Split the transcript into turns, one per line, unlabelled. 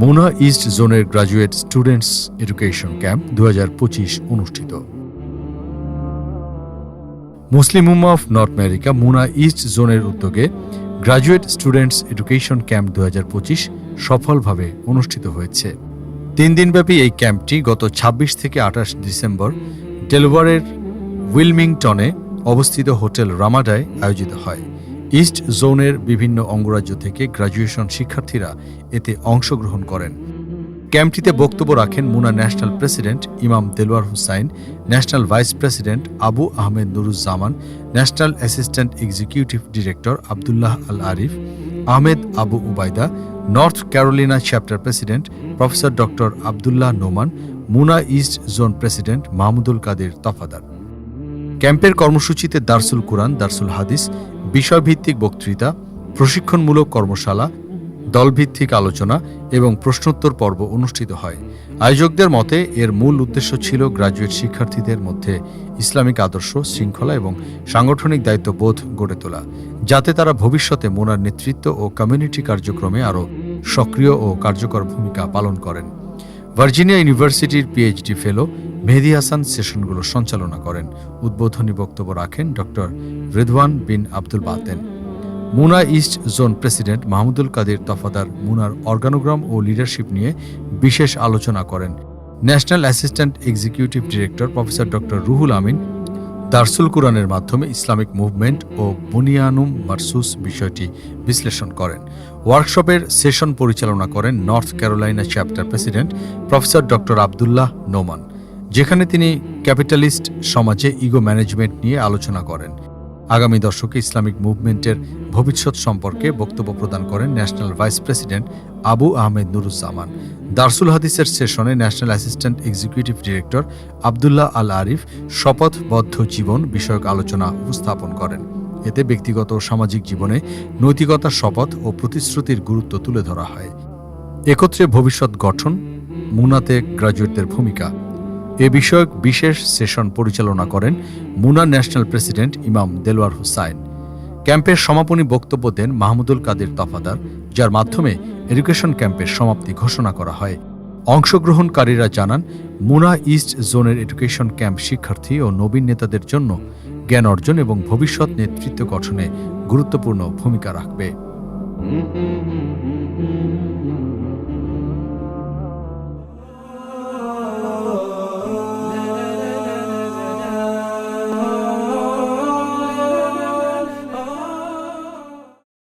Mona east জোনের graduate students education camp দু হাজার পঁচিশ অনুষ্ঠিত। Muslim Ummah of North America MUNA East জোনের উদ্যোগে গ্রাজুয়েট স্টুডেন্টস এডুকেশন ক্যাম্প দুহাজার পঁচিশ সফলভাবে অনুষ্ঠিত হয়েছে। তিন দিনব্যাপী এই ক্যাম্পটি গত ২৬ থেকে আঠাশ ডিসেম্বর ডেলওয়ারের উইলমিংটনে অবস্থিত হোটেল রামাডায় আয়োজিত হয়। ইস্ট জোনের বিভিন্ন অঙ্গরাজ্য থেকে গ্রাজুয়েশন শিক্ষার্থীরা এতে অংশগ্রহণ করেন। ক্যাম্পটিতে বক্তব্য রাখেন মুনা ন্যাশনাল প্রেসিডেন্ট ইমাম Delwar Hussain, national vice president Abu Ahmed Nuruzzaman, national assistant executive director Abdullah Al Arif, Ahmed Abu Ubaida North Carolina chapter president professor doctor Abdullah Noman, MUNA East zone president Mahmudul Kader Tafadar. ক্যাম্পের কর্মসূচিতে দারসুল কুরআন, দারসুল হাদিস বিষয়ভিত্তিক বক্তৃতা, প্রশিক্ষণমূলক কর্মশালা, দলভিত্তিক আলোচনা এবং প্রশ্নোত্তর পর্ব অনুষ্ঠিত হয়। আয়োজকদের মতে, এর মূল উদ্দেশ্য ছিল গ্রাজুয়েট শিক্ষার্থীদের মধ্যে ইসলামিক আদর্শ, শৃঙ্খলা এবং সাংগঠনিক দায়িত্ববোধ গড়ে তোলা, যাতে তারা ভবিষ্যতে মোনার নেতৃত্ব ও কমিউনিটি কার্যক্রমে আরও সক্রিয় ও কার্যকর ভূমিকা পালন করেন। ভার্জিনিয়া ইউনিভার্সিটির পিএইচডি ফেলো মেহেদি হাসান সেশনগুলো সঞ্চালনা করেন। উদ্বোধনী বক্তব্য রাখেন doctor Redwan Bin Abdul Baten. MUNA East zone president Mahmudul Kader Tafadar Munnar organogram ও লিডারশিপ নিয়ে বিশেষ আলোচনা করেন। National assistant executive director professor doctor Ruhul Amin দারসুল কোরআনের মাধ্যমে ইসলামিক মুভমেন্ট ও বুনিয়ানুম মারসুস বিষয়টি বিশ্লেষণ করেন। ওয়ার্কশপের সেশন পরিচালনা করেন North Carolina chapter president professor doctor Abdullah Noman, যেখানে তিনি ক্যাপিটালিস্ট সমাজে ইগো ম্যানেজমেন্ট নিয়ে আলোচনা করেন। আগামী দশকে ইসলামিক মুভমেন্টের ভবিষ্যৎ সম্পর্কে বক্তব্য প্রদান করেন national vice president Abu Ahmed Nuruzzaman. দারসুল হাদিসের সেশনে national assistant executive director Abdullah Al Arif শপথবদ্ধ জীবন বিষয়ক আলোচনা উপস্থাপন করেন। এতে ব্যক্তিগত ও সামাজিক জীবনে নৈতিকতার শপথ ও প্রতিশ্রুতির গুরুত্ব তুলে ধরা হয়। একত্রে ভবিষ্যৎ গঠন, মুনাতে গ্রাজুয়েটদের ভূমিকা এ বিষয়ক বিশেষ সেশন পরিচালনা করেন মুনা ন্যাশনাল প্রেসিডেন্ট ইমাম দেলওয়ার হুসাইন। ক্যাম্পের সমাপনী বক্তব্য দেন মাহমুদুল কাদের তফাদার, যার মাধ্যমে এডুকেশন ক্যাম্পের সমাপ্তি ঘোষণা করা হয়। অংশগ্রহণকারীরা জানান, মুনা ইস্ট জোনের এডুকেশন ক্যাম্প শিক্ষার্থী ও নবীন নেতাদের জন্য জ্ঞান অর্জন এবং ভবিষ্যৎ নেতৃত্ব গঠনে গুরুত্বপূর্ণ ভূমিকা রাখবে।